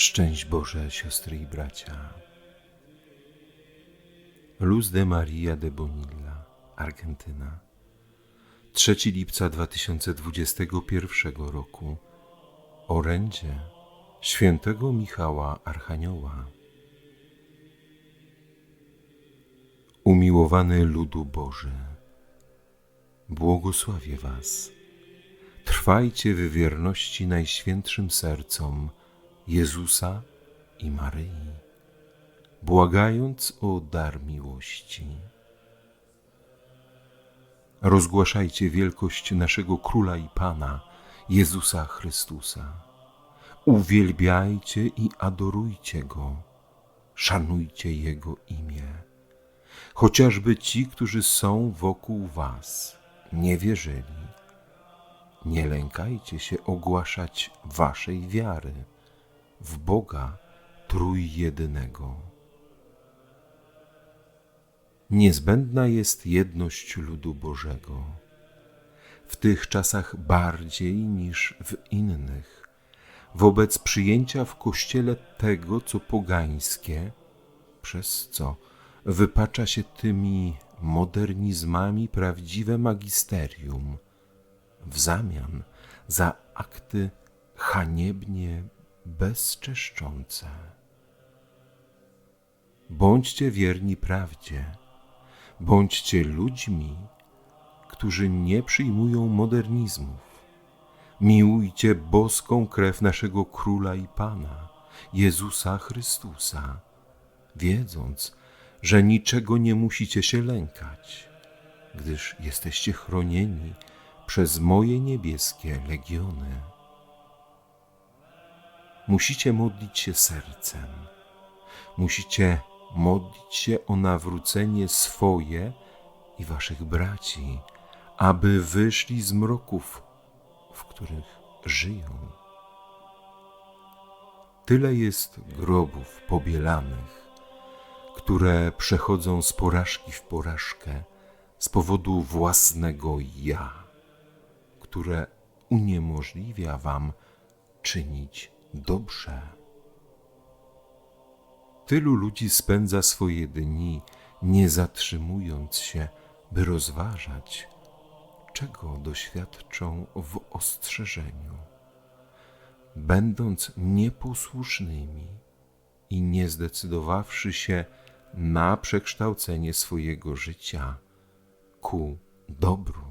Szczęść Boże, siostry i bracia. Luz de Maria de Bonilla, Argentyna. 3 lipca 2021 roku. Orędzie świętego Michała Archanioła. Umiłowany ludu Boży, błogosławię Was. Trwajcie w wierności najświętszym sercom Jezusa i Maryi, błagając o dar miłości. Rozgłaszajcie wielkość naszego Króla i Pana, Jezusa Chrystusa. Uwielbiajcie i adorujcie Go, szanujcie Jego imię. Chociażby ci, którzy są wokół Was, nie wierzyli. Nie lękajcie się ogłaszać Waszej wiary w Boga Trójjedynego. Niezbędna jest jedność ludu Bożego. W tych czasach bardziej niż w innych, wobec przyjęcia w Kościele tego, co pogańskie, przez co wypacza się tymi modernizmami prawdziwe magisterium, w zamian za akty haniebnie bezczeszczące. Bądźcie wierni prawdzie, bądźcie ludźmi, którzy nie przyjmują modernizmów. Miłujcie boską krew naszego Króla i Pana, Jezusa Chrystusa, wiedząc, że niczego nie musicie się lękać, gdyż jesteście chronieni przez moje niebieskie legiony. Musicie modlić się sercem. Musicie modlić się o nawrócenie swoje i waszych braci, aby wyszli z mroków, w których żyją. Tyle jest grobów pobielanych, które przechodzą z porażki w porażkę z powodu własnego ja, które uniemożliwia wam czynić dobrze. Tylu ludzi spędza swoje dni, nie zatrzymując się, by rozważać, czego doświadczą w ostrzeżeniu. Będąc nieposłusznymi i nie zdecydowawszy się na przekształcenie swojego życia ku dobru,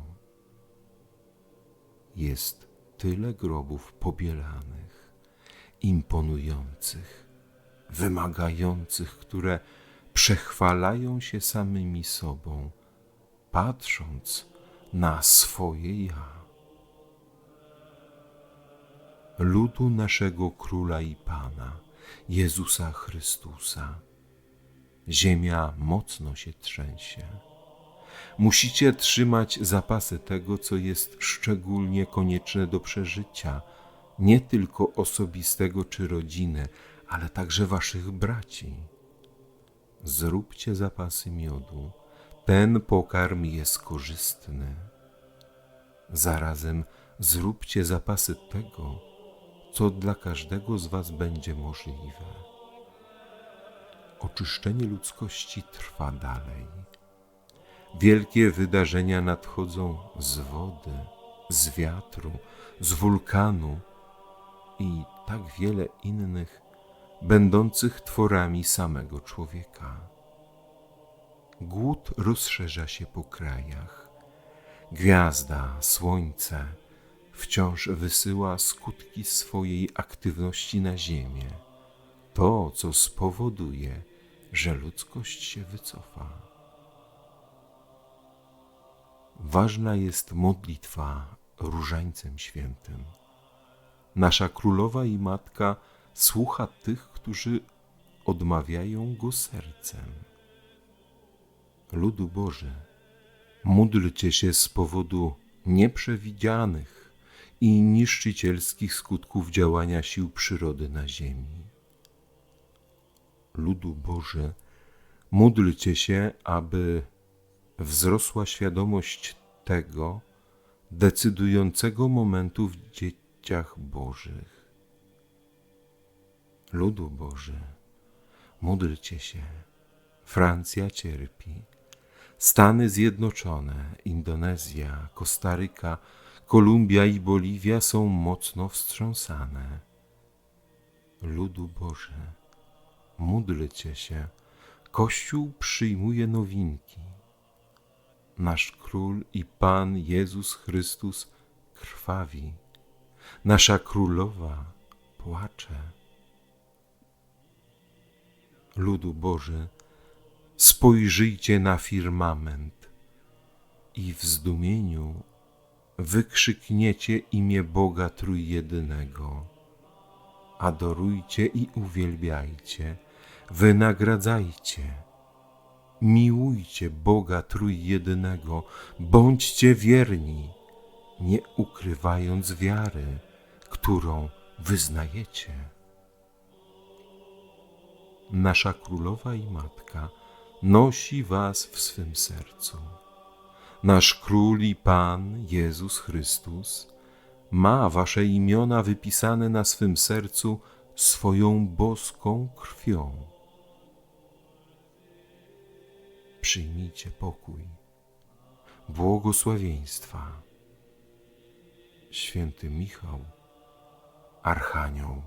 jest tyle grobów pobielanych imponujących, wymagających, które przechwalają się samymi sobą, patrząc na swoje ja. Ludu naszego Króla i Pana, Jezusa Chrystusa, ziemia mocno się trzęsie. Musicie trzymać zapasy tego, co jest szczególnie konieczne do przeżycia – nie tylko osobistego czy rodziny, ale także waszych braci. Zróbcie zapasy miodu, ten pokarm jest korzystny. Zarazem zróbcie zapasy tego, co dla każdego z was będzie możliwe. Oczyszczenie ludzkości trwa dalej. Wielkie wydarzenia nadchodzą z wody, z wiatru, z wulkanu, i tak wiele innych, będących tworami samego człowieka. Głód rozszerza się po krajach. Gwiazda, słońce wciąż wysyła skutki swojej aktywności na Ziemię. To, co spowoduje, że ludzkość się wycofa. Ważna jest modlitwa różańcem świętym. Nasza królowa i matka słucha tych, którzy odmawiają go sercem. Ludu Boże, módlcie się z powodu nieprzewidzianych i niszczycielskich skutków działania sił przyrody na Ziemi. Ludu Boże, módlcie się, aby wzrosła świadomość tego decydującego momentu w dzieciach Bożych. Ludu Boży, módlcie się. Francja cierpi. Stany Zjednoczone, Indonezja, Kostaryka, Kolumbia i Boliwia są mocno wstrząsane. Ludu Boży, módlcie się. Kościół przyjmuje nowinki. Nasz Król i Pan Jezus Chrystus krwawi. Nasza Królowa płacze. Ludu Boży, spojrzyjcie na firmament i w zdumieniu wykrzykniecie imię Boga Trójjedynego. Adorujcie i uwielbiajcie, wynagradzajcie. Miłujcie Boga Trójjedynego, bądźcie wierni, nie ukrywając wiary, którą wyznajecie. Nasza Królowa i Matka nosi Was w swym sercu. Nasz Król i Pan Jezus Chrystus ma Wasze imiona wypisane na swym sercu swoją boską krwią. Przyjmijcie pokój, błogosławieństwa. Święty Michał, Archanioł.